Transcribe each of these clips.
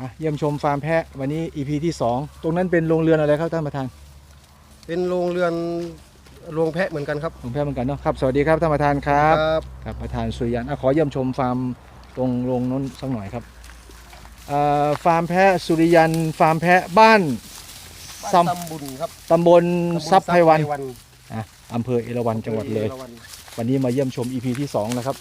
อะเยี่ยมชมฟาร์มแพะวันนี้ EP ที่ 2 ตรงนั้นเป็นโรงเรือนอะไรครับท่านประธานเป็นโรงเรือนโรงแพะเหมือนกันครับ โรงแพะเหมือนกันเนาะครับสวัสดีครับท่านประธานครับครับครับประธานสุริยันอะขอเยี่ยมชมฟาร์มตรงโรงนั้นสักหน่อยครับเอ่อฟาร์มแพะสุริยันฟาร์มแพะบ้านซัซัมมบุญครับตำบลทรัพย์ไพวันทรัพย์อะอำเภอเอราวัณจังหวัดเลย อราวัณวันนี้มาเยี่ยมชม EP ที่2นะครับ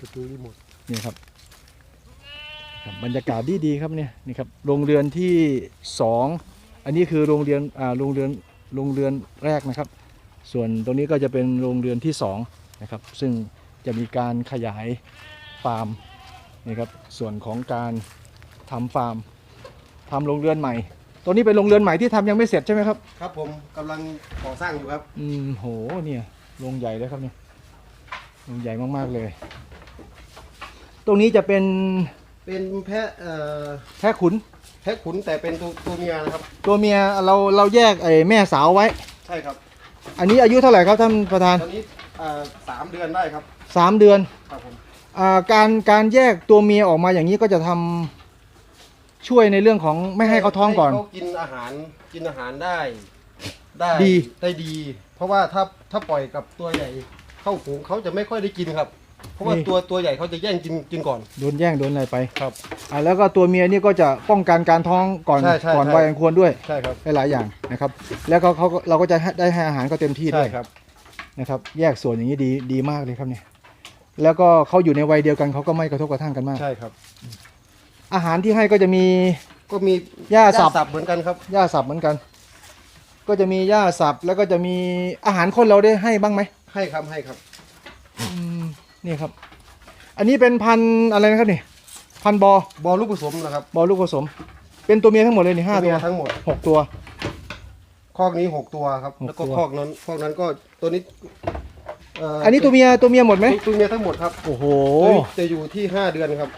ประตูรีโมทนี่ครับครับบรรยากาศดีดีๆครับเนี่ยนี่ครับโรงเรือนที่สองอันนี้คือโรงเรือนอ่าโรงเรือนโรงเรือนแรกนะครับ ส่วนตรงนี้ก็จะเป็นโรงเรือนที่สองนะครับซึ่งจะมีการขยายฟาร์มนี่ครับส่วนของการทำฟาร์มทำโรงเรือนใหม่ตัวนี้เป็นโรงเรือนใหม่ที่ทำยังไม่เสร็จใช่ไหมครับครับ ผมกำลังก่อสร้างอยู่ครับ อืมโหเนี่ยโรงใหญ่เลยครับเนี่ยโรงใหญ่มากๆเลย ตรงนี้จะเป็นเป็นแพะเอ่อแพะขุน แพะขุนแต่เป็นตัวตัวเมียนะครับ ตัวเมียเราเราแยกไอ้แม่สาวไว้ ใช่ครับ อันนี้อายุเท่าไหร่ครับท่านประธานตอนนี้เอ่อสามเดือนได้ครับสามเดือนครับผมอ่าการการแยกตัวเมียออกมาอย่างนี้ก็จะทำช่วยในเรื่องของไม่ให้เขาท้องก่อน ให้เขากินอาหารกินอาหารได้ ได้ดี ได้ดี เพราะว่าถ้าถ้าปล่อยกับตัวใหญ่เข้าฝูงเขาจะไม่ค่อยได้กินครับ เพราะว่าตัวตัวใหญ่เขาจะแย่งกินกินก่อน โดนแย่งโดนอะไรไปครับอ่าแล้วก็ตัวเมียนี่ก็จะป้องกันการท้องก่อนใช่ใช่ก่อนใช่ วัยอันควรด้วยใช่ครับหลายๆอย่างนะครับ แล้วเขาเขาเราก็จะให้ได้ให้อาหารเขาเต็มที่ด้ใช่วยครับ นะครับแยกส่วนอย่างนี้ดีดีมากเลยครับเนี่ยแล้วก็เขาอยู่ในวัยเดียวกันเขาก็ไม่กระทบกระทั่งกันมาก ใช่ครับ อาหารที่ให้ก็จะมี ก็มีหญ้าสับสับเหมือนกันครับ หญ้าสับเหมือนกัน ก็จะมีหญ้าสับแล้วก็จะมีอาหารคนเราได้ให้บ้างไหมให้ครับให้ครับอืม นี่ครับ อันนี้เป็นพันธุ์อะไรนะครับนี่พันธุ์บอบอลลูกผสมนะครับบอลูกผสม เป็นตัวเมียทั้งหมดเลยนี่ห้าตัตัววทั้งหมดหกตัว คอกนี้หกตัวครับหกแล้วก็ตัวคอกนั้นคอกนั้นก็ตัวนี้เอันนี้ตัวเมียตัวเมียหมดไหมตัวเมียทั้งหมดครับโอ้โหตัวนี้จะอยู่ที่ห้าเดือนครับ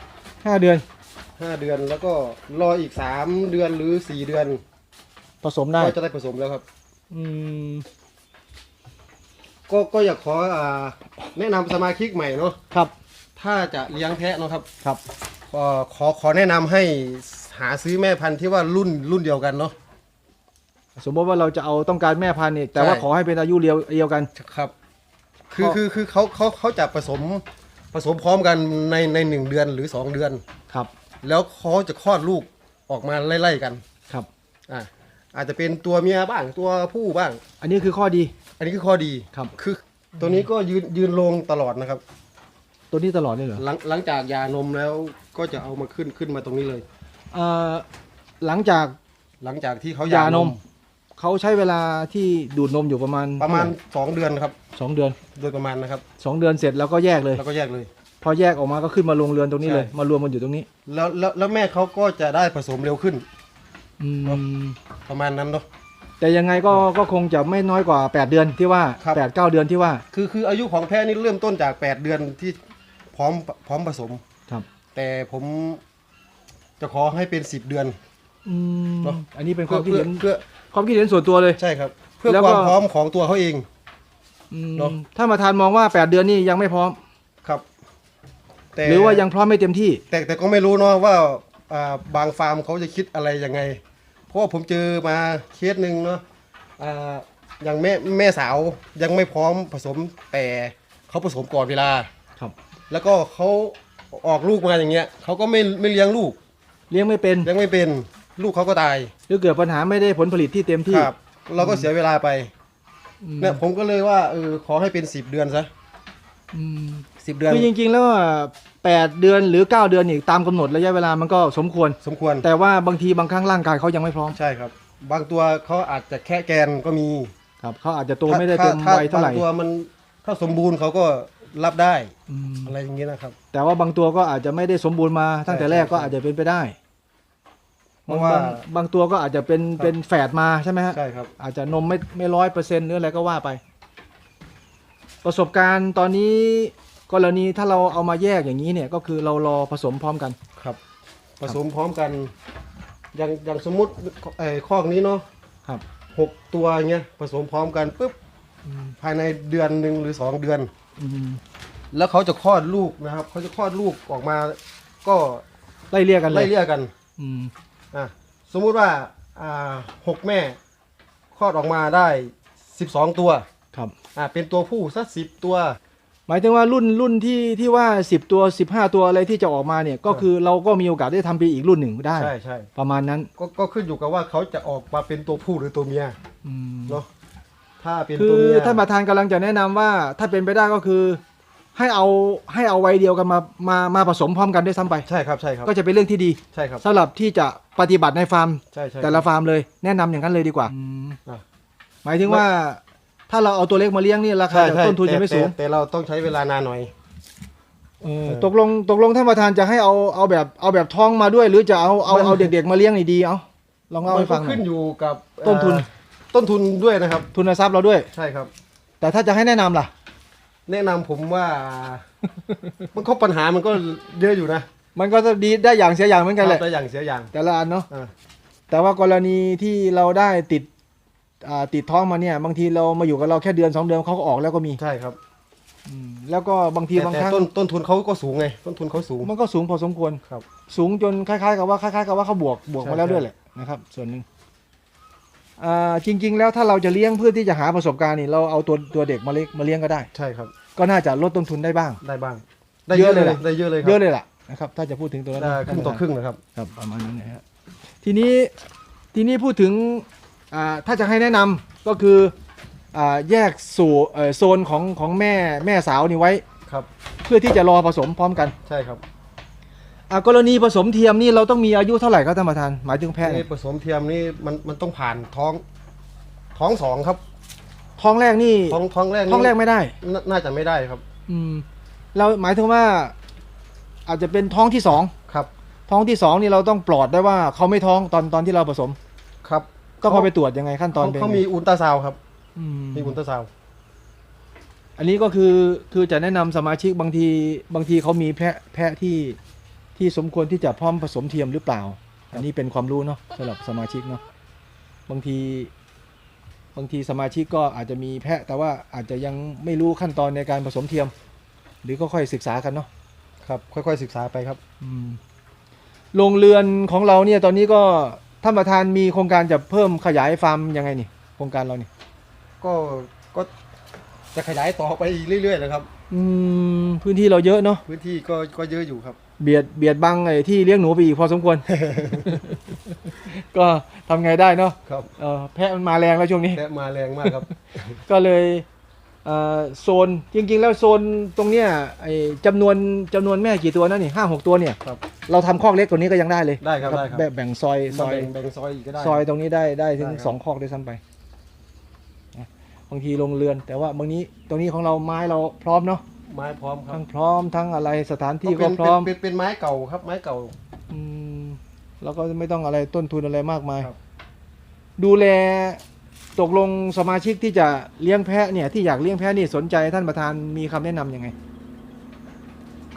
ห้าเดือนห้าเดือนแล้วก็รออีกสามเดือนหรือสี่เดือน ผสมได้ก็จะได้ผสมแล้วครับ อืม ก็ก็อยากขออ่าแนะนำสมาชิกใหม่เนาะครับถ้าจะเลี้ยงแพะเนาะครับครับ ขอขอขอแนะนำให้หาซื้อแม่พันธุ์ที่ว่ารุ่นรุ่นเดียวกันเนาะ สมมติว่าเราจะเอาต้องการแม่พันธุ์นี่แต่ว่าใช่ ขอให้เป็นอายุเดียวเดียวกัน ครับ คือก็ คือคือเขาเขาเขาจะผสมผสมพร้อมกันในในหนึ่งเดือนหรือสองเดือน ครับแล้วเขาจะคลอดลูกออกมาไล่ๆกัน ครับ อ่าอาจจะเป็นตัวเมียบ้างตัวผู้บ้าง อันนี้คือข้อดี อันนี้คือข้อดีครับ คือตัวนี้ก็ยืนยืนลงตลอดนะครับ ตัวนี้ตลอดเลยเหรอหลังหลังจากยานมแล้วก็จะเอามาขึ้นขึ้นมาตรงนี้เลย เอ่อหลังจากหลังจากที่เขายานม เขาใช้เวลาที่ดูดนมอยู่ประมาณประมาณเท่ไห2เดือนครับ สองเดือนโดยประมาณนะครับ สองเดือนเสร็จแล้วก็แยกเลย แล้วก็แยกเลย พอแยกออกมาก็ขึ้นมาลงเรือนตรงนี้เลย ใช่ มารวมกันอยู่ตรงนี้ แล้วแล้วแล้วแม่เขาก็จะได้ผสมเร็วขึ้น อืม ประมาณนั้นเนาะ แต่ยังไงก็ก็คงจะไม่น้อยกว่า 8 เดือนที่ว่าครับ 8 9 เดือนที่ว่าคือคืออายุของแพะนี่เริ่มต้นจาก 8 เดือนที่พร้อมพร้อมผสม ครับแต่ผมจะขอให้เป็น 10 เดือน อืมเนอะ อันนี้เป็นความคิดเพื่อเห็นเพื่อความคิดเห็นส่วนตัวเลย ใช่ครับ เพื่อแล้วคก็ วามพร้อมของตัวเขาเอง อืมเนอะ ถ้ามาทานมองว่า 8 เดือนนี่ยังไม่พร้อม ครับ แต่หรือว่ายังพร้อมไม่เต็มที่ แต่แต่ก็ไม่รู้เนาะว่าอ่าบางฟาร์มเขาจะคิดอะไรยังไง เพราะว่าผมเจอมาเคสหนึ่งเนาะอ่าอย่างแม่แม่สาวยังไม่พร้อมผสมแต่เขาผสมก่อนเวลา ครับ แล้วก็เขาออกลูกมาอย่างเงี้ยเขาก็ไม่ไม่เลี้ยงลูกเลี้ยงไม่เป็นเลี้ยงไม่เป็นลูกเขาก็ตายหรือเกิดปัญหาไม่ได้ผลผลิตที่เต็มที่ครับ เราก็เสียเวลาไปอืมเนี่ยผมก็เลยว่าเออขอให้เป็นสิบเดือนซะอืมสิบเดือน คือจริงๆแล้วอะ 8 เดือนหรือ 9 เดือนนี่ตามกำหนดระยะเวลามันก็สมควร สมควรแต่ว่าบางทีบางครั้งร่างกายเขายังไม่พร้อมใช่ครับ บางตัวเขาอาจจะแค่แกนก็มีครับเขาอาจจะโตไม่ได้เต็มถ้าวัยเท่าไหร่บางตัวมันถ้าสมบูรณ์เขาก็รับได้อืมอะไรอย่างเงี้ยนะครับ แต่ว่าบางตัวก็อาจจะไม่ได้สมบูรณ์มาตั้งแต่ใช่แรกก็ใช่อาจจะเป็นไปได้เพราะว่าบงบางตัวก็อาจจะเป็นครับเป็นแฝดมาใช่ไหมฮะ ใช่ครับ อาจจะนมไม่ไม่ร้อยเปอร์เซ็นต์หรืออะไรก็ว่าไป ประสบการณ์ตอนนี้ กรณีถ้าเราเอามาแยกอย่างนี้เนี่ยก็คือเรารอผสมพร้อมกัน ครับ ผสมพร้อมกันอย่างอย่างสมมุติไอ้คอกนี้เนาะครับ หกตัวเงี้ยผสมพร้อมกันปุ๊บภายในเดือนหนึ่งหรือสองเดือน อืมแล้วเขาจะคลอดลูกนะครับ เขาจะคลอดลูกออกมา ก็ไล่เรียกกันเลไล่ยเลี่ยกันอืมอะสมมุติว่าอ่าหกแม่คลอดออกมาได้สิบสองตัว ครับ อ่าเป็นตัวผู้สักสิบตัว หมายถึงว่ารุ่นรุ่นที่ที่ว่า 10 ตัว 15 ตัวอะไรที่จะออกมาเนี่ยก็คือเราก็มีโอกาสได้ทำไปอีกรุ่นหนึ่งได้ ใช่ใช่ประมาณนั้นก็ก็ขึ้นอยู่กับว่าเขาจะออกมาเป็นตัวผู้หรือตัวเมียอืมเนาะถ้าเป็นคืตัวอเมียท่านประธานกำลังจะแนะนำว่าถ้าเป็นไปได้ก็คือ ให้เอาให้เอาวัยเดียวกันมามามาผสมพร้อมกันด้วยซ้ำไป ใช่ครับใช่ครับก็จะเป็นเรื่องที่ดีใช่ครับสำหรับที่จะปฏิบัติในฟาร์ม ใช่ใช่แต่ละฟาร์มเลยแนะนำอย่างนั้นเลยดีกว่า อะ หมายถึงว่า ถ้าเราเอาตัวเล็กมาเลี้ยงนี่ราคาใช่ใช่ต้นทุนจะไม่แต่สูง แต่แต่เราต้องใช้เวลานานหน่อย เออตกลงตกลงท่านประธานจะให้เอาเอาแบบเอาแบบท้องมาด้วย หรือจะเอาเอามันเอาเด็กๆมาเลี้ยงนี่ดีเอาลองเล่ามัให้นฟัก็งหน่ขึ้อนยอยู่กับต้นทุน เอ่อต้นทุนด้วยนะครับ ทุนทรัพย์เราด้วย ใช่ครับ แต่ถ้าจะให้แนะนำล่ะ แนะนำผมว่า มันก็ปัญหามันก็เยอะอยู่นะมันก็จะดีได้อย่างเสียอย่างเหมือนกันแหละได้อย่างเสียอย่างแต่ละอันเนาะ อ่าแต่ว่ากรณีที่เราได้ติด อ่าติดท้องมาเนี่ย บางทีเรามาอยู่กับเราแค่เดือนสองเดือนเขาก็ออกแล้วก็มีใช่ครับอืมแล้วก็บางทีแต่บางแต่ครั้งต้นต้นทุนเขาก็สูงไง ต้นทุนเขาสูง มันก็สูงพอสมควร ครับ สูงจนคล้ายๆกับว่าคล้ายๆกับว่าเขาบวกบวกใช่มาแล้วใช่ด้วยแหละนะครับ ส่วนหนึ่งอ่าจริง ๆ แล้วถ้าเราจะเลี้ยงเพื่อที่จะหาประสบการณ์นี่เราเอาตัวตัวเด็กมาเลี้ยงมาเลี้ยงก็ได้ ใช่ครับ ก็น่าจะลดต้นทุนได้บ้าง ได้บ้าง ได้เยเยอะอะเลเลยยล่ะได้เยอะเลยคเยรัอะบเลยล่ะนะครับถ้าจะพูดถึงตัวนั้นได้นะครึ่งต่อครึ่งนะครับ ครับประมาณนั้นนะฮะทีนี้ทีนี้พูดถึงอ่า ถ้าจะให้แนะนำก็คืออ่าแยกสู่เอ่อโซนของของแม่แม่สาวนี่ไว้ครับ เพื่อที่จะรอผสมพร้อมกันใช่ครับอ่ากรณีผสมเทียมนี่เราต้องมีอายุเท่าไหร่ครับท่านประธานหมายถึงแพะนี่เนี่ยผสมเทียมนี่มันมันต้องผ่านท้องท้องสองครับ ท้องแรกนี่ท้องท้องแรกนี่ท้องแรกไม่ได้น่าน่าจะไม่ได้ครับ อืมเราหมายถึงว่า อาจจะเป็นท้องที่สองครับ ท้องที่สองนี่เราต้องปลอดได้ว่าเขาไม่ท้องตอนตอนที่เราผสมครับ ก็พอไปตรวจยังไงขั้นตอนเขาเป็นเขาไงมีอุลตราซาวด์ครับอืมมีอุลตราซาวด์อันนี้ก็คือคือจะแนะนำสมาชิกบางทีบางทีเขามีแพะแพะที่ที่สมควรที่จะพร้อมผสมเทียมหรือเปล่า อันนี้เป็นความรู้เนาะสำหรับสมาชิกเนาะบางทีบางทีสมาชิกก็อาจจะมีแพะ แต่ว่าอาจจะยังไม่รู้ขั้นตอนในการผสมเทียม หรือก็ค่อยศึกษากันเนาะครับ ค่อยๆศึกษาไปครับ อืมโรงเรือนของเราเนี่ยตอนนี้ก็ ท่านประธานมีโครงการจะเพิ่มขยายฟาร์มยังไงนี่โครงการเรานี่ก็ก็จะขยายต่อไปอีกเรื่อยๆนะครับ อืมพื้นที่เราเยอะเนาะพื้นที่ก็ก็เยอะอยู่ครับ เบียดเบียดบังไอ้ที่เลี้ยงหนูไปอีกพอสมควร ก็ทำไงได้เนาะครับเออแพะมันมาแรงแล้วช่วงนี้แพะมาแรงมากครับ ก็เลยเอ่อ โซนจริงๆ แล้วโซนตรงเนี้ยไอ้จำนวนจำนวนแม่กี่ตัวนะนี่ห้าหกตัวเนี่ยครับเราทำคอกเล็กกว่านี้ก็ยังได้เลยได้ครับได้ครับแบ่งแบ่งซอยซมาอย แบ่งแบ่งซอยอีกก็ได้ ซอยตรงนี้ได้ได้ถึงได้ครับ สองคอกด้วยซ้ำไปนะบางทีลงเรือน แต่ว่าบางนี้ตรงนี้ของเราไม้เราพร้อมเนาะไม้พร้อมครับทั้งพร้อมทั้งอะไรสถานที่เป็ก็นพร้อมเป็นเป็นเป็นไม้เก่าครับไม้เก่า อืมแล้วก็ไม่ต้องอะไรต้นทุนอะไรมากมาย ครับ ดูแล ตกลงสมาชิกที่จะเลี้ยงแพะเนี่ยที่อยากเลี้ยงแพะนี่สนใจท่านประธานมีคำแนะนำยังไง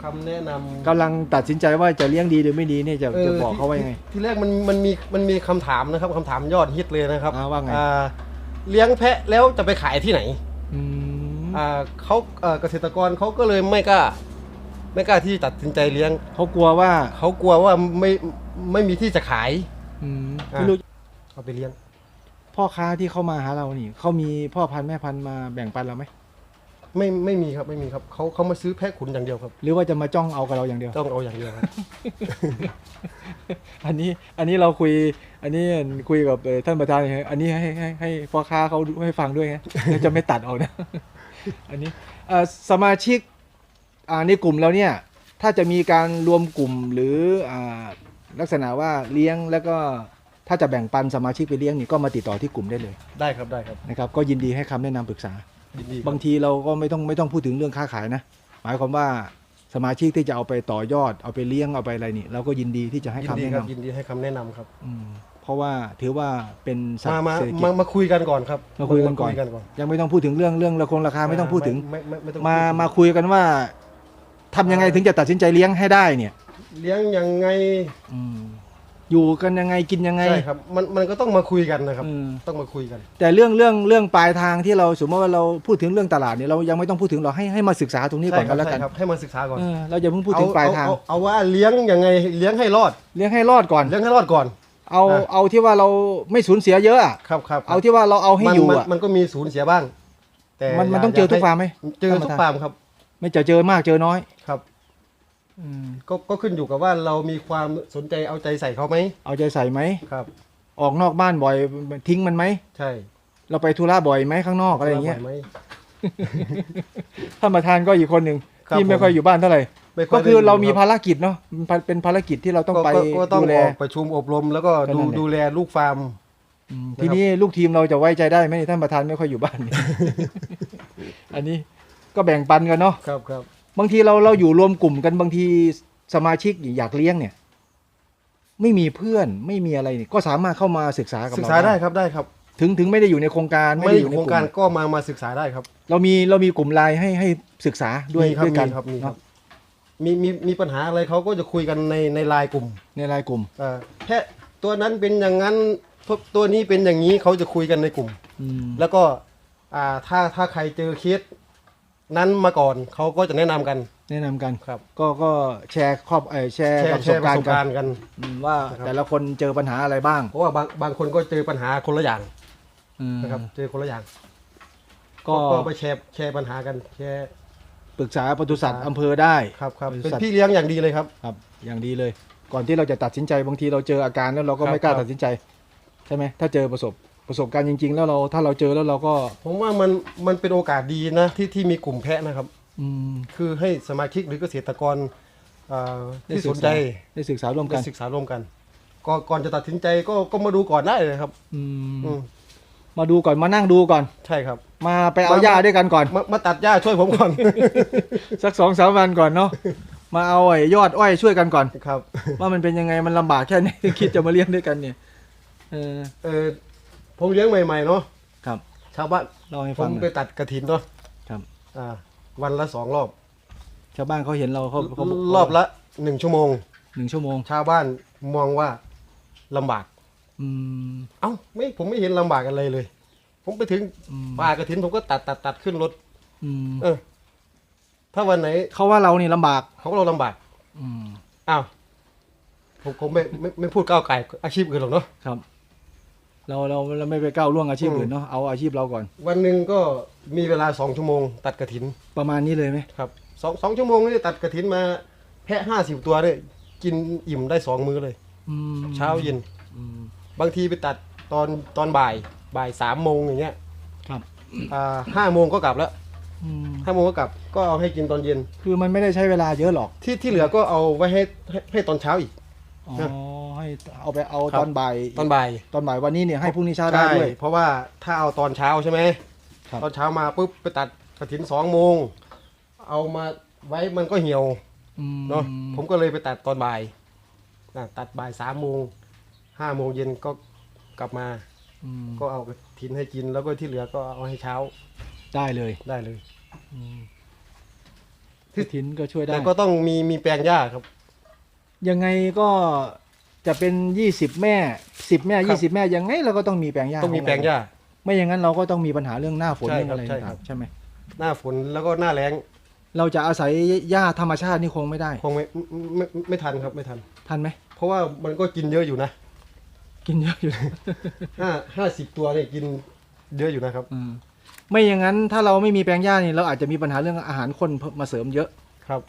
คำแนะนำกำลังตัดสินใจว่าจะเลี้ยงดีหรือไม่ดีเนี่ยจะเออจะบอกเขาว่ายังไงที่ที่แรกมันมันมีมันมีคำถามนะครับคำถามยอดฮิตเลยนะครับอ่าว่าไง อ่เลี้ยงแพะแล้วจะไปขายที่ไหนอืมอ่าเขาเอ่อเกษตรกรเขาก็เลยไม่กล้า ไม่กล้าที่ตัดสินใจเลี้ยง เขากลัวว่าเขากลัวว่าไม่ไม่มีที่จะขาย อืมอ่าไม่รู้ เอาไปเลี้ยง พ่อค้าที่เข้ามาหาเรานี่เขามีพ่อพันธุ์แม่พันธุ์มาแบ่งปันเราไหมไม่ไม่มีครับไม่มีครับเขาเขามาซื้อแพะขุนอย่างเดียวครับหรือว่าจะมาจ้องเอากับเราอย่างเดียว ต้องเอาอย่างเดียวครับ อันนี้อันนี้เราคุย อันนี้คุยกับเอ่อท่านประธานไงอันนี้ให้ให้ให้พ่อค้าเขาดูให้ฟังด้วยไงเราจะไม่ตัดออกนะ อันนี้เอ่อสมาชิกอ่าในกลุ่มเราเนี่ย ถ้าจะมีการรวมกลุ่มหรืออ่าลักษณะว่าเลี้ยงแล้วก็ ถ้าจะแบ่งปันสมาชิกไปเลี้ยงนี่ก็มาติดต่อที่กลุ่มได้เลยได้ครับได้ครับนะครับก็ยินดีให้คำแนะนำปรึกษา ยินดีครับ บางทีเราก็ไม่ต้องไม่ต้องพูดถึงเรื่องค้าขายนะ หมายความว่าสมาชิกที่จะเอาไปต่อยอด เอาไปเลี้ยงเอาไปอะไรนี่เราก็ยินดีที่จะให้ยินคำดีแนะครับยินดีให้คำแนะนำครับำอืมเพราะว่าถือว่าเป็นสัตมาว์มาเศรษฐกิจ มามาคุยกันก่อนครับมาคุยกันก่อนมาคุยกันก่อน ยังไม่ต้องพูดถึงเรื่องเรื่องราคงราคาไม่ต้องพูดถึง ไม่ไม่ไม่ต้องมาพูดถึงมาคุยกันว่าทำยังไงถึงจะตัดสินใจเลี้ยงให้ได้เนี่ย เลี้ยงยังไงอืม อยู่กันยังไงกินยังไง ใช่ครับมันมันก็ต้องมาคุยกันนะครับเออต้องมาคุยกัน แต่เรื่องเรื่องเรื่องปลายทางที่เราสมมติว่าเราพูดถึงเรื่องตลาดเนี่ยเรายังไม่ต้องพูดถึงเราให้ให้มาศึกษาตรงนี้ก่อนใช่คกัรันแล้วกันใช่ครับให้มาศึกษาก่อนเออเราจะเพิ่งพูดถึงปลายทาง เอเอเอาว่าเลี้ยงยังไงเลี้ยงให้รอด เลี้ยงให้รอดก่อน เลี้ยงให้รอดก่อน เอาอะ เอาที่ว่าเราไม่สูญเสียเยอะอะครับครับเอาที่ว่าเราเอาให้มันอยู่มันอะมันก็มีศูนย์เสียบ้างแต่มันมันย่ต้องเจอทุกให้ฟาร์มไหมเจอทุกท่านประธานฟาร์มครับ ไม่จะเจอมากเจอน้อยครับ อืมก็ก็ขึ้นอยู่กับว่าเรามีความสนใจเอาใจใส่เขาไหมเอาใจใส่ไหม ครับ ออกนอกบ้านบ่อยทิ้งมันไหม ใช่เราไปธุระบ่อยไหมข้างนอกอะไรอย่างเงี้ยบ่ไหม ท่านประธานก็อีกคนหนึ่งครับที่ไม่ผมค่อยอยู่บ้านเท่าไหร่ไม่ยก็คือเรามีได้ภารกิจเนาะมันเป็นภารกิจที่เราต้องก็ไปก็ก็ต้องดูแล ออกประชุมอบรม แล้วก็ก็ดูนั่นแหละ ดูแลลูกฟาร์ม อืมนะครับทีนี้ลูกทีมเราจะไว้ใจได้ไหมท่านประธานไม่ค่อยอยู่บ้านเนี่ย อันนี้ก็แบ่งปันกันเนาะ ครับครับ บางทีเราเราอยู่รวมกลุ่มกันบางทีสมาชิกอยากเลี้ยงเนี่ย ไม่มีเพื่อนไม่มีอะไรเนี่ยก็สามารถเข้ามาศึกษากับศึกเราษาได้ครับได้ครับถึงถึงไม่ได้อยู่ในโครงการไม่ไม่ได้ได้ออยู่ยู่ในโคกรงลุ่การมก็มามาศึกษาได้ครับ เรามีเรามีกลุ่มไลน์ให้ให้ศึกษาด้วยมีครับด้วยกันมีครับมีครับเนาะมีมีมีปัญหาอะไรเขาก็จะคุยกันในในไลน์กลุ่มในไลน์กลุ่มเอ่อแค่ตัวนั้นเป็นอย่างนั้นตัวตัวนี้เป็นอย่างนี้เขาจะคุยกันในกลุ่มอืมแล้วก็อ่าถ้าถ้าใครเจอเคส นั้นมาก่อนเขาก็จะแนะนำกัน แนะนำกันครับ ก็ก็แชร์ครอบเออแชร์แชปร์ระแชสบร์ปการระสณ์บกักานรณ์กัน อืมว่านะครับ แต่ละคนเจอปัญหาอะไรบ้างเพราะว่าบางบางคนก็เจอปัญหาคนละอย่างอืมนะครับ เจอคนละอย่างก็ก็ไปแชร์แชร์ปัญหากันแชร์ปรึกษาปศุสัตว์อำเภอได้ ครับครับบริเป็นษัทพี่เลี้ยงอย่างดีเลยครับ ครับ อย่างดีเลย ก่อนที่เราจะตัดสินใจบางทีเราเจออาการแล้วเราก็ครับไม่กล้าครับ ตัดสินใจ ใช่ไหมถ้าเจอประสบ ประสบการณ์จริง ๆ แล้วเราถ้าเราเจอแล้วเราก็ผมว่ามันมันเป็นโอกาสดีนะที่ที่มีกลุ่มแพะนะครับ อืมคือให้สมาชิกหรือเกษตรกรอ่าได้ที่ศึสกนษาใจได้ศึกษาร่วมได้กันศึกษาร่วมกันก่อนก่อนจะตัดสินใจก็ก็มาดูก่อนได้เลยครับ อืมอืมมาดูก่อนมานั่งดูก่อน ใช่ครับ มาไปเอามา หญ้าด้วยกันก่อน มามาตัดหญ้าช่วยผมก่อน สักสองสามวันก่อนเนาะมาเอาไอ้ยอดอ้อยช่วยกันก่อน ครับ ว่ามันเป็นยังไงมันลำบากแค่ไหน คิดจะมาเลี้ยงด้วยกันเนี่ยเออเออ ผมเลี้ยงใหม่ๆเนาะครับ ชาวบ้านเล่าให้ผฟังมหน่ไปอย ตัดกระถินเนาะครับ อ่า วันละสองรอบ ชาวบ้านเขาเห็นเราเขาเขาบอกรอบละหนึ่งชั่วโมง หนึ่งชั่วโมงชาวบ้านมองว่าลำบาก อืม เอ้าไม่ผมไม่เห็นลำบากอะไรเลย ผมไปถึงอืม ป่ากระถินผมก็ตัดตัดตัดขึ้นรถ อืมเออ ถ้าวันไหนเขาว่าเรานี่ลำบาก เขาก็เราลำบากอืมอ้าวผมคงไม่ไม่ไม่พูดก้าวไก่อาชีพอื่นหรอกเนาะ ครับ เราเราเราไม่ไปก้าวล่วงอาชีพอืมอื่นเนาะเอาอาชีพเราก่อน วันหนึ่งก็มีเวลาสองชั่วโมง ตัดกระถินประมาณนี้เลยไหมครับสองสองชั่วโมงนี่ตัดกระถินมาแพะห้าสิบตัวเลยกินอิ่มได้สองมื้อเลยอืมเช้าเย็น อืมบางทีไปตัดตอนตอนบ่ายบ่ายสามโมงอย่างเงี้ยครับอ่าห้าโมงก็กลับแล้วอืมห้าโมงก็กลับก็เอาให้กินตอนเย็นคือมันไม่ได้ใช้เวลาเยอะหรอกที่ที่เหลือก็เอาไว้ให้ให้ให้ตอนเช้าอีก อ๋อ ครับ ให้เอาไปเอาครับ ตอนบ่ายตอนบ่ายตอนบ่ายวันนี้เนี่ยให้พรุ่งนี้เช้าได้ด้วย เพราะว่าถ้าเอาตอนเช้าใช่ไหมครับ ตอนเช้ามาปุ๊บไปตัดกระถินสองโมงเอามาไว้มันก็เหี่ยวอืมเนาะผมก็เลยไปตัดตอนบ่ายอะตัดบ่ายสามโมงห้าโมงเย็นก็กลับมา อืมก็เอากระถินให้กินแล้วก็ที่เหลือก็เอาให้เช้าได้เลยได้เลยกระถินก็ช่วยได้แต่ก็ต้องมีมีแปลงหญ้าครับ ยังไงก็ จะเป็นยี่สิบแม่สิบแม่ครัยี่บสิบแม่ยังไงเราก็ต้องมีแปลงหญ้าต้องมีขแปลงหญ้า ไม่อย่างนั้นเราก็ต้องมีปัญหาเรื่องหน้าฝนใช่เรื่องครับอะไรใช่ครัต่างบๆใช่ไหมหน้าฝนแล้วก็หน้าแล้งเราจะอาศัยหญ้าธรรมชาตินี่คงไม่ได้ คงไม่ไม่ไม่ไม่ทันครับไม่ทัน ทันไหม เพราะว่ามันก็กินเยอะอยู่นะ กินเยอะอยู่ห้าห้าสิบตัวเนี่ยกินเยอะอยู่นะครับอืมไม่อย่างนั้นถ้าเราไม่มีแปลงหญ้านี่เราอาจจะมีปัญหาเรื่องอาหารคนมาเสริมเยอะครับ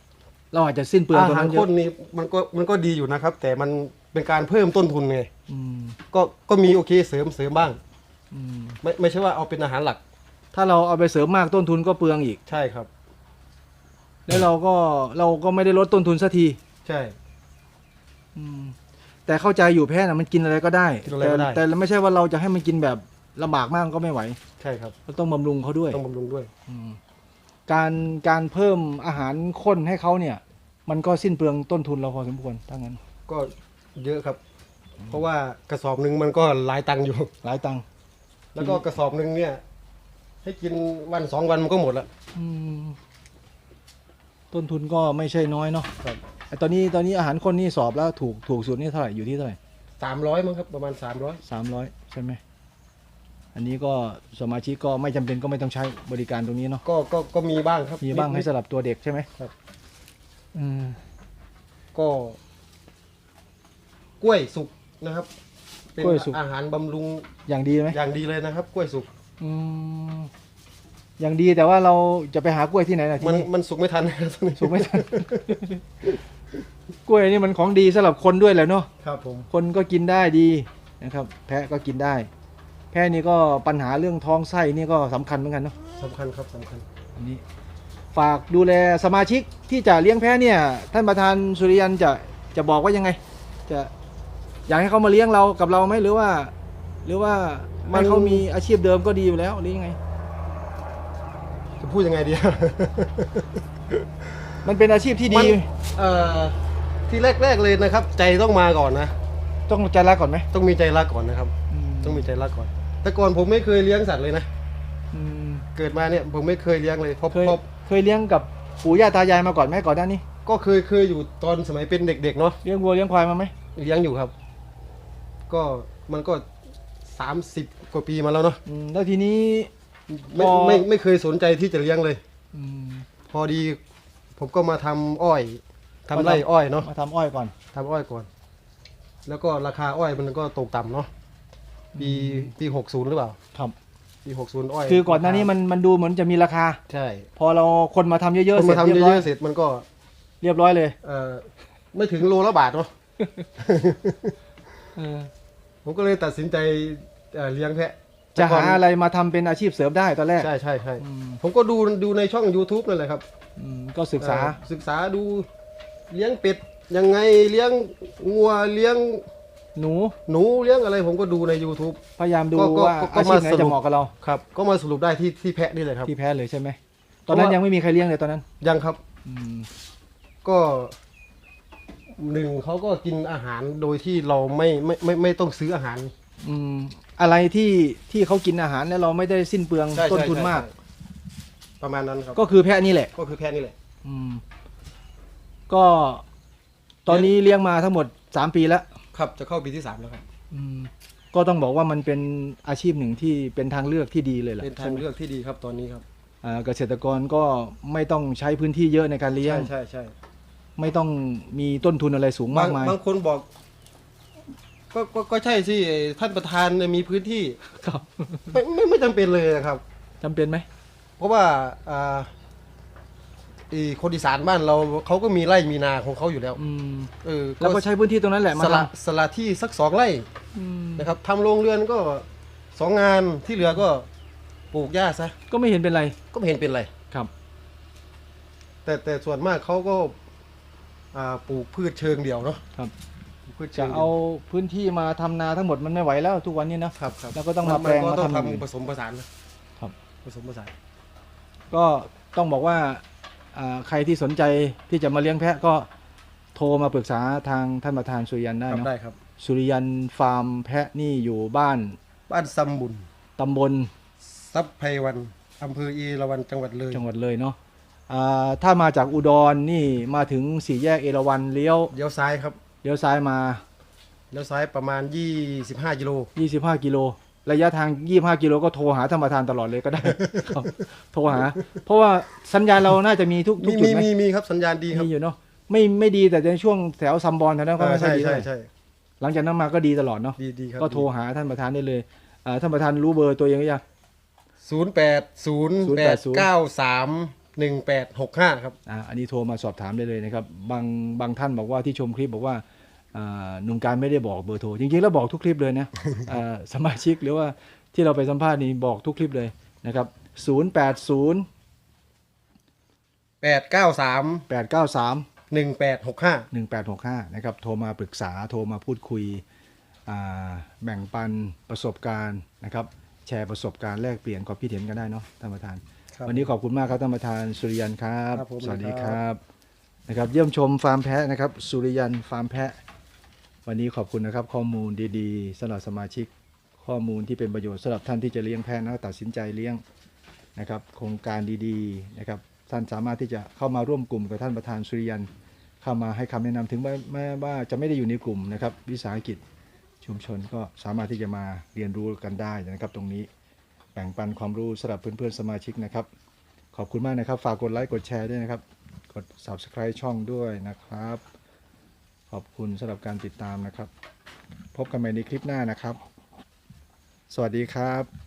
เราอาจจะสิ้นเปลืองอาตรงหารนั้นเยข้อะนนี่มันก็มันก็ดีอยู่นะครับ แต่มัน เป็นการเพิ่มต้นทุนไงอืมก็ก็มีโอเคเสริมเสริมบ้าง อืมไม่ไม่ใช่ว่าเอาเป็นอาหารหลักถ้าเราเอาไปเสริมมากต้นทุนก็เปลืองอีก ใช่ครับ แล้วเราก็เราก็ไม่ได้ลดต้นทุนสักทีใช่ อืมแต่เข้าใจอยู่แพ้นะมันกินอะไรก็ได้กินอะไรก็ได้แต่แต่ไม่ใช่ว่าเราจะให้มันกินแบบลำบากมากก็ไม่ไหวใช่ครับ เราต้องบำรุงเขาด้วยต้องบำรุงด้วย อืมการการเพิ่มอาหารข้นให้เขาเนี่ย มันก็สิ้นเปลืองต้นทุนเราพอสมควรถ้างั้น ก็ เยอะครับ เพราะว่ากระสอบหนึ่งมันก็หลายตังค์อยู่ หลายตังค์แล้วก็กระสอบหนึ่งเนี่ย ให้กินวันสองวันมันก็หมดละอืมต้นทุนก็ไม่ใช่น้อยเนาะครับไอ้ตอนนี้ตอนนี้อาหารข้นนี่สอบแล้วถูกถูกสุดนี่เท่าไหร่อยู่ที่เท่าไหร่สามร้อยมั้งครับประมาณสามร้อยสามร้อยใช่ไหมอันนี้ก็สมาชิกก็ไม่จำเป็นก็ไม่ต้องใช้บริการตรงนี้เนาะก็ก็ก็มีบ้างครับมีบ้างให้นิดสำหรับตัวเด็กใช่ไหมครับ อืมๆก็ กล้วยสุกนะครับ เป็นอาหารบำรุงอย่างดีไหมอย่างดีเลยนะครับ กล้วยสุก อืมอย่างดีแต่ว่าเราจะไปหากล้วยที่ไหนล่ะทีมันนี้ มันสุกไม่ทันนะครับสุกไม่ทัน กล้วยนี่มันของดีสำหรับคนด้วยแหละเนาะ ครับผม คนก็กินได้ดีนะครับ แพะก็กินได้ แพะนี่ก็ปัญหาเรื่องท้องไส้นี่ก็สำคัญเหมือนกันเนาะสำคัญครับสำคัญ อันนี้ฝากดูแลสมาชิกที่จะเลี้ยงแพะเนี่ย ท่านประธานสุริยันจะจะบอกว่ายังไง จะ อยากให้เขามาเลี้ยงเรากับเราไหมหรือว่า หรือว่ามันเขามีอาชีพเดิมก็ดีอยู่แล้วหรือยังไง จะพูดยังไงดี มันเป็นอาชีพที่มัดีนเอ่อที่แรกๆเลยนะครับ ใจต้องมาก่อนนะ ต้องใจรักก่อนไหมต้องมีใจรักก่อนนะครับ ต้องมีใจรักก่อน แต่ก่อนผมไม่เคยเลี้ยงสัตว์เลยนะ อืมเกิดมาเนี่ยผมไม่เคยเลี้ยงเลยเพราะเคยเพราะเคยเลี้ยงกับปู่ย่าตายายมาก่อนไหมก่อนหน้านี้ก็เคยเคยอยู่ตอนสมัยเป็นเด็กๆเนาะเลี้ยงวัวเลี้ยงควายมาไหมเลี้ยงอยู่ครับ ก็มันก็สามสิบกว่าปีมาแล้วเนาะอืมแล้วทีนี้ ไม่พอ ไม่ไม่เคยสนใจที่จะเลี้ยงเลย อืม พอดีผมก็มาทำอ้อยทำมาทำ ไร่อ้อยเนาะมาทำอ้อยก่อน ทำอ้อยก่อน แล้วก็ราคาอ้อยมันก็ตกต่ำเนาะปีปีหกศูนย์หรือเปล่าครับ ปีหกศูนย์อ้อยคือก่อนหน้านี้มันมันดูเหมือนจะมีราคา ใช่พอเราคนมาทำเยอะๆคนเสร็มาจทำเรียบเยร้อยอะๆเสร็จมันก็เรียบร้อยเลยเอ่อไม่ถึงโลละบาทเนาะ เออ ผมก็เลยตัดสินใจเอ่อเลี้ยงแพะจะแต่ก่หานอะไรมาทำเป็นอาชีพเสริมได้ตอนแรกใช่ใช่ใช่อืมผมก็ดูดูในช่อง YouTube นั่นแหละครับอืมก็ศึกษา เอ่อศึกษาดูเลี้ยงเป็ดยังไงเลี้ยงงัวเลี้ยงหนูหนูเลี้ยงอะไรผมก็ดูใน YouTube พยายามดูก็ก็ว่าก็ก็อาชีพไหนมาสรุปจะเหมาะกับเราครับก็มาสรุปได้ที่ที่แพะนี่เลยครับ ที่แพ้เลยใช่ไหมตอนนั้นเพราะว่ายั ยังไม่มีใครเลี้ยงเลยตอนนั้นยังครับ อืมก็ หนึ่งเขาก็กินอาหารโดยที่เราไม่ไม่ไม่ไม่ต้องซื้ออาหาร อืมอะไรที่ที่เขากินอาหารแล้วเราไม่ได้สิ้นเปลืองใช่ต้นใช่ทุนใช่มาก ใช่ประมาณนั้นครับก็คือแพะนี่แหละ ก็คือแพะนี่แหละ อืม ก็ตอนนี้เลี้ยงมาทั้งหมดสามปีแล้ว ครับจะเข้าปีที่สามแล้วครับ อืมก็ต้องบอกว่ามันเป็นอาชีพหนึ่งที่เป็นทางเลือกที่ดีเลยแหละเป็นทางเลือกที่ดีครับตอนนี้ครับ อ่าเกษตรกรก็ไม่ต้องใช้พื้นที่เยอะในการเลี้ยง ใช่ใช่ใช่ ไม่ต้องมีต้นทุนอะไรสูงมากมายบางคนบอกก็ก็ก็ใช่สิไอ้ท่านประธานเนี่ยมีพื้นที่ครับไม่ไม่ไม่จำเป็นเลยนะครับ จำเป็นไหมเพราะว่าอ่าอีคนอีสานบ้านเราเขาก็มีไร่มีนาของเขาอยู่แล้วอืมเออแล้วก็ใช้พื้นที่ตรงนั้นแหละมาสละทสละที่สักสองไร่ำอืมนะครับทำโรงเรือนก็สองงานที่เหลือก็ปลูกหญ้าซะก็ไม่เห็นเป็นไรก็ไม่เห็นเป็นไร ครับ แต่แต่ส่วนมากเขาก็ อ่าปลูกพืชเชิงเดี่ยวเนาะครับ ปลูกพืชจะเชิงดี่ยวเอาพื้นที่มาทำนาทั้งหมดมันไม่ไหวแล้วทุกวันนี้นะ ครับครับแล้วก็ต้องมาแปลงนก็มาต้องทำอย่างอื่นทำผสมผสานนะครับ ผสมผสาน ก็ต้องบอกว่าอ่าใครที่สนใจที่จะมาเลี้ยงแพะก็โทรมาปรึกษาทางท่านประธานสุริยันได้ครับเนาะได้ครับ สุริยันฟาร์มแพะนี่อยู่บ้านบ้านซัมบุญตำบล ทรัพย์ไพวันอำเภออีระวันจังหวัดเลย จังหวัดเลยเนาะ อ่าถ้ามาจากอุดรนี่มาถึงสี่แยกเอราวัณเลี้ยวเลี้ยวซ้ายครับเลี้ยวซ้ายมา เลี้ยวซ้ายประมาณ 25กิโล25 กิโล ระยะทาง 25 กิโลก็โทรหาท่านประธานตลอดเลยก็ได้ ครับโทรหา เพราะว่าสัญญาณเราน่าจะมีทุกทุมีกจุดมีไหมมีมีครับสัญญาณดีครับมีอยู่เนาะไม่ไม่ดีแต่ในช่วงแถวซัมบอลแถวนั้นก็อ่าไม่ค่อใช่ยดีใช่เท่าไหร่ใช่หลังจากนั้นมาก็ดีตลอดเนาะดีดีครับก็โทรหาท่านประธานได้เลยอ่าท่านประธานรู้เบอร์ตัวเองหรือยังศูนย์แปด ศูนย์แปดเก้าสามหนึ่งแปดหกห้าครับ อ่าอันนี้โทรมาสอบถามได้เลยนะครับ บางบางท่านบอกว่าที่ชมคลิปบอกว่าอ่าหนุ่มการไม่ได้บอกเบอร์โทร จริงๆแล้วบอกทุกคลิปเลยนะ อ่าสมาชิกหรือว่าที่เราไปสัมภาษณ์นี่บอกทุกคลิปเลยนะครับ080แปดเก้าสาม893หนึ่งแปดหกห้า1865 นะครับ โทรมาปรึกษา โทรมาพูดคุยอ่าแบ่งปันประสบการณ์นะครับ แชร์ประสบการณ์แลกเปลี่ยนความคิดเห็นกันได้เนาะ ท่านประธาน วันนี้ขอบคุณมากครับท่านประธานสุริยันครับ ครับผมสวัสดีคครัรับ บนะครับ เยี่ยมชมฟาร์มแพะนะครับ สุริยันฟาร์มแพะ วันนี้ขอบคุณนะครับ ข้อมูลดีๆสำหรับสมาชิก ข้อมูลที่เป็นประโยชน์สำหรับท่านที่จะเลี้ยงแพะนะตัดสินใจเลี้ยงนะครับ โครงการดีๆนะครับ ท่านสามารถที่จะเข้ามาร่วมกลุ่มกับท่านประธานสุริยัน เข้ามาให้คำแนะนำถึงแม้แม้ว่าจะไม่ได้อยู่ในกลุ่มนะครับ วิสาหกิจชุมชนก็สามารถที่จะมาเรียนรู้กันได้นะครับ ตรงนี้ แบ่งปันความรู้สำหรับเพื่อนๆสมาชิกนะครับ ขอบคุณมากนะครับ ฝากกดไลค์กดแชร์ด้วยนะครับ กด subscribe ช่องด้วยนะครับ ขอบคุณสำหรับการติดตามนะครับ พบกันใหม่ในคลิปหน้านะครับ สวัสดีครับ